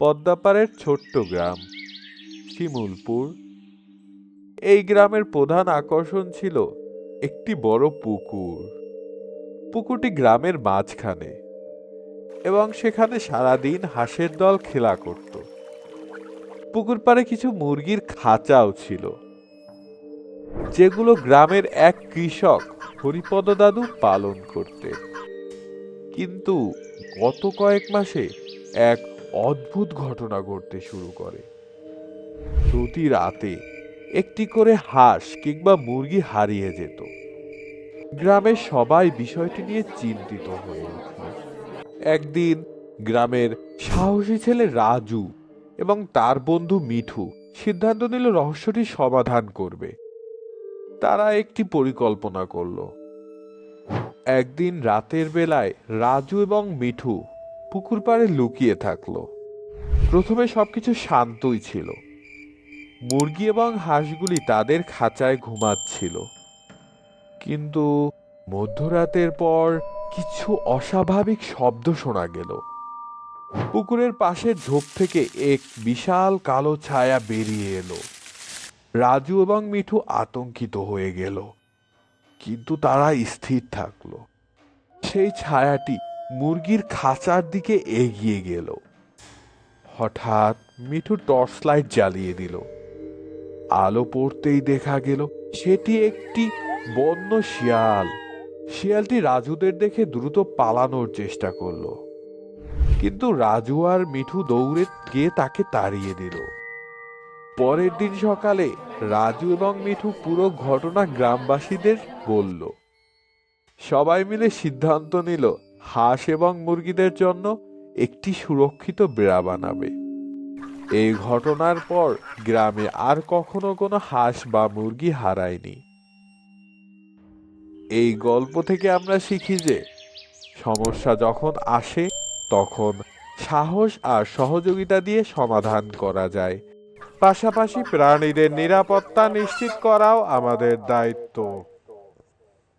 পদ্মাপাড়ের ছোট্ট গ্রাম, শিমুলপুর। এই গ্রামের প্রধান আকর্ষণ ছিল একটি বড় পুকুর। পুকুরটি গ্রামের মাঝখানে এবং সেখানে সারাদিন হাঁসের দল খেলা করত। পুকুর পাড়ে কিছু মুরগির খাঁচাও ছিল, যেগুলো গ্রামের এক কৃষক হরিপদ দাদু পালন করতেন। কিন্তু গত কয়েক মাসে এক অদ্ভুত ঘটনা ঘটতে শুরু করে। প্রতি রাতে একটি করে হাঁস কিংবা মুরগি হারিয়ে যেত। গ্রামের সবাই বিষয়টি নিয়ে চিন্তিত হয়ে উঠল। একদিন গ্রামের সাহসী ছেলে রাজু এবং তার বন্ধু মিঠু সিদ্ধান্ত নিল রহস্যটির সমাধান করবে। তারা একটি পরিকল্পনা করল। একদিন রাতের বেলায় রাজু এবং মিঠু পুকুর পাড়ে লুকিয়ে থাকল। প্রথমে সবকিছু শান্তই ছিল। মুরগি এবং হাঁসগুলি তাদের খাঁচায় ঘুমাচ্ছিল। কিন্তু মধ্যরাতের পর কিছু অস্বাভাবিক শব্দ শোনা গেল। পুকুরের পাশের ঝোপ থেকে এক বিশাল কালো ছায়া বেরিয়ে এলো। রাজু এবং মিঠু আতঙ্কিত হয়ে গেল। কিন্তু তারা স্থির থাকল। সেই ছায়াটি মুরগির খাঁচার দিকে এগিয়ে গেল। হঠাৎ মিঠু টর্চ লাইট জ্বালিয়ে দিল। আলো পড়তেই দেখা গেল, সেটি একটি বন্য শিয়াল। শিয়ালটি রাজুদের দেখে দ্রুত পালানোর চেষ্টা করল। কিন্তু রাজু আর মিঠু দৌড়ে গিয়ে তাকে তাড়িয়ে দিল। পরের দিন সকালে রাজু এবং মিঠু পুরো ঘটনা গ্রামবাসীদের বলল। সবাই মিলে সিদ্ধান্ত নিল হাঁস এবং মুরগিদের জন্য একটি সুরক্ষিত বেড়া বানাবে। এই ঘটনার পর গ্রামে আর কখনো কোনো হাঁস বা মুরগি হারায়নি। এই গল্প থেকে আমরা শিখি যে, সমস্যা যখন আসে, তখন সাহস আর সহযোগিতা দিয়ে সমাধান করা যায়। পাশাপাশি প্রাণীদের নিরাপত্তা নিশ্চিত করাও আমাদের দায়িত্ব।